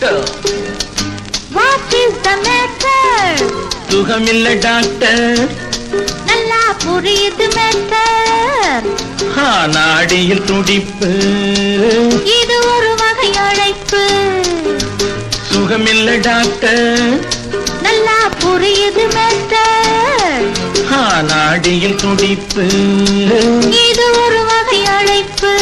Doctor what is the matter சுகமில்ல doctor. நல்லா புரியுது matter நாடியில் துடிப்பு. இது ஒரு வகை அழைப்பு. சுகமில்ல டாக்டர். நல்லா புரியுது மேட்டர் நாடியில் துடிப்பு. இது ஒரு வகை அழைப்பு.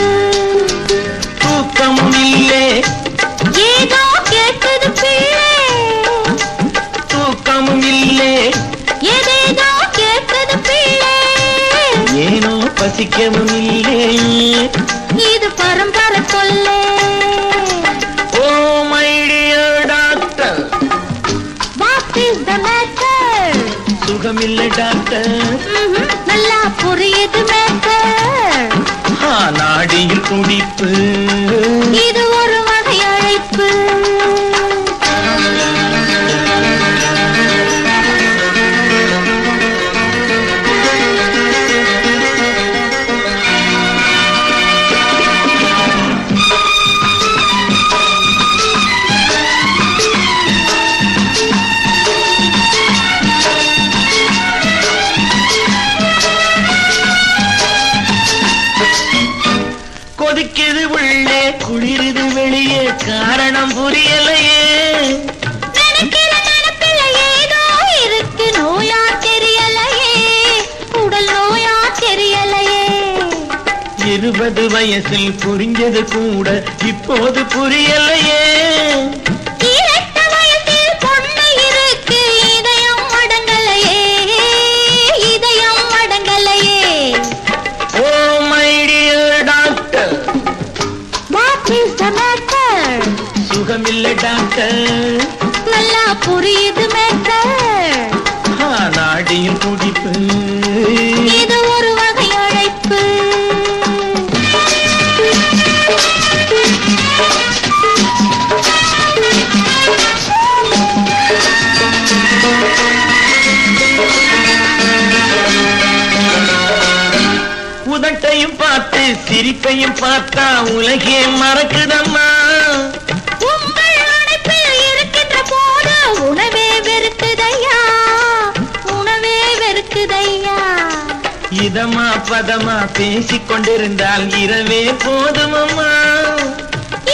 ஏனோ பசிக்கவும் இல்லே. இது பரம்பரை தொல்லை. ஓ my dear doctor what is the matter சுகமில்ல doctor நல்லா கொதிக்குது உள்ளே குளிருது வெளியே. காரணம் புரியலையே. நோயா தெரியலையே. உடல் நோயா தெரியலையே. இருபது வயசில் புரிஞ்சது கூட இப்போது புரியலையே. மேட்டர் சுகமில்ல டாக்டர். நல்லா புரியுது மேட்டர். துடிப்பு. இது ஒரு வகை அழைப்பு. உதட்டையும் பார்த்து சிரிப்பையும் பார்த்தா உலகே மறக்குதம்மா. வெறுக்குதையா இதமா பதமா பேசிக் கொண்டிருந்தால் இரவே போதுமம்மா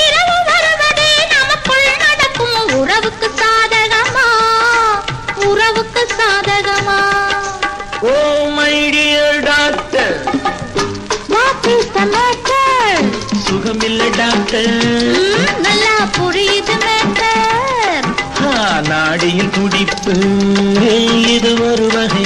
இரவு வருவதே நமக்குள் நடக்கும் உறவுக்கு சாதகமா? உறவுக்கு சாதகமா? ஓ my dear doctor. What is the matter சுகமில்ல doctor. நல்லா புரியுது மேட்டர். ஆ, நாடியில் துடிப்பு. இது ஒரு வகை